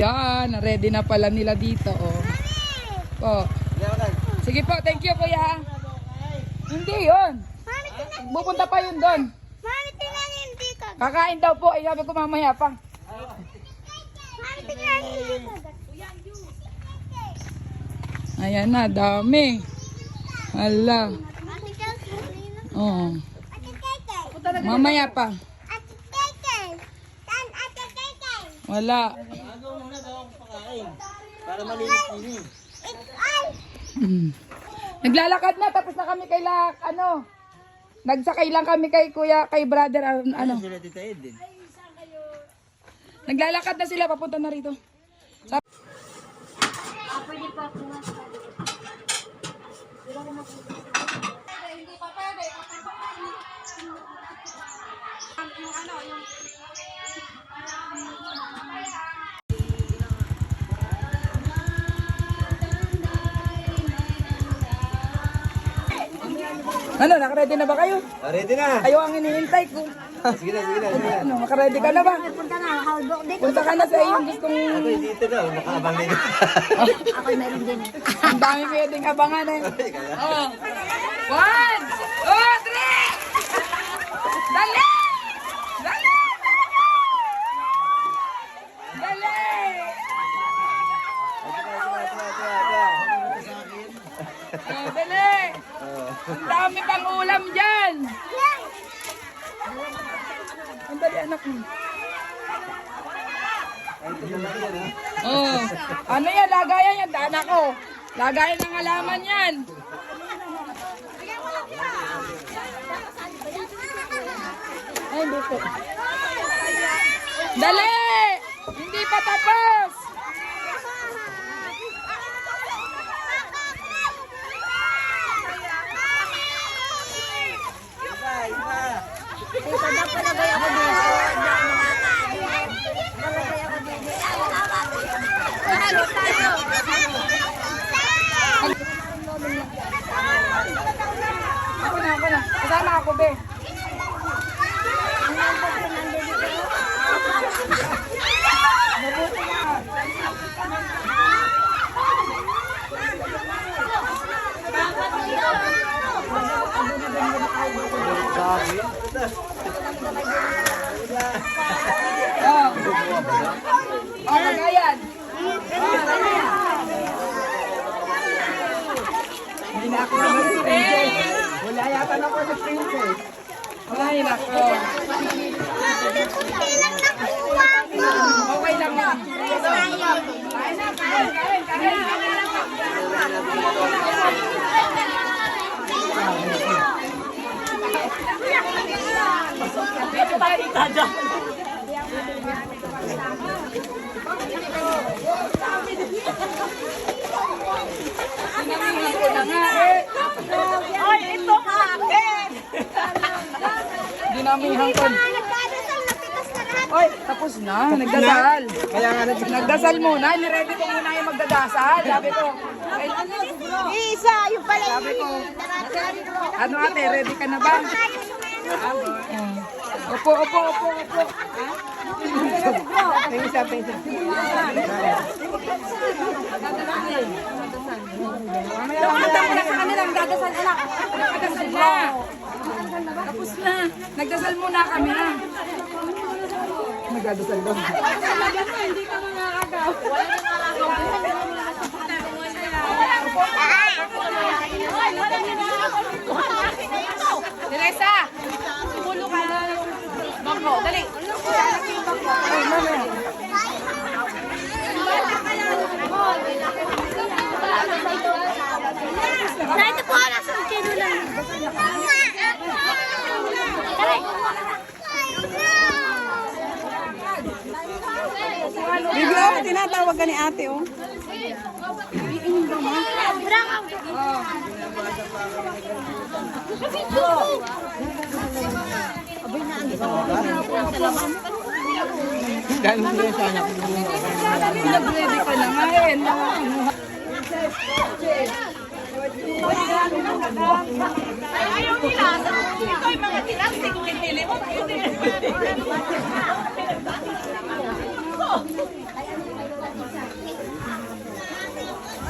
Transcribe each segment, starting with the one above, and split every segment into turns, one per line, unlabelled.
Yan, ready na pala nila dito. Oh. Po. Sige po, thank you kuya. Hindi yun. Pupunta pa yun doon.
Mami, tingnan yung dito.
Kakain daw po. Eh, sabi ko mamaya pa.
Mami, tingnan.
Ayan na, dami. Hala. Oo. Mamaya pa.
Ate Keke.
Wala.
Para malinis ini.
It's all.
Mm. Naglalakad na tapos na kami kay la, ano. Nagsakay lang kami kay kuya, kay brother ah, ano.
Sila Eden.
Naglalakad na sila papunta na rito. Sa- Ano, nakaready na ba kayo?
Ready na.
Ayaw ang hinihintay ko.
Sige na, sige na, sige na.
Ano, makaready ka na ba?
Punta na, haldok dito.
Punta ka na sa iyong gustong...
Ako dito na, nakaabang na yun.
Ako meron din.
Ang dami pwedeng abangan eh. Oh. One, two, three! Dali! Dali! Dali! Oh, dali! Ang dami pang ulam dyan! Ang dali anak mo. Oh, ano yan? Lagayan yan, anak ko. Lagayan ng halaman yan. Ay, hindi po. Dali! Hindi pa tapos!
Dito na palagay ako dito. Palagay ako dito. Palagay tayo.
Ako na, ako na. Kasama ako, be. Oh. Oh. Hindi na ako naman si princess. Wala yata ako nako. Okay lang yan. Kain na, kain, kain, kain. Eh.
Ay, ito akin!
Dinamihan ko.
Nagdadasal na pitas na lahat.
Oy, tapos na. Nagdasal.
Kaya nga nag
Nagdasal muna. Niready ko muna yung magdadasal. Sabi ko, ay,
Isa, yung pala
sabi ko, ano ate, ready ka na ba? Oh. Opo, opo, opo, opo.
Pengisa, pengisa.
Tumata mo na sa kanila, magdadasal anak. Nagdasal na. Tapos na. Nagdasal muna kami ha. Nagdadasal daw. Teresa! Ka. Bangko, dali. Ay, mamaya.
Dito po, nasa tino lang. Tara.
Bigla, tinatawag ka ni ate, oh.
Brang.
Dahil mo rin sana.
Nag-ready ka na nga eh.
Ayaw nila. Ito ay mga tinastik. Pinili mo.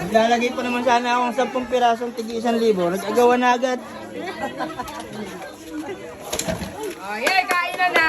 Naglalagay pa naman sana akong 10 pirasong tigi 1,000. Nag-agawa na agad.
Yay, kain na na.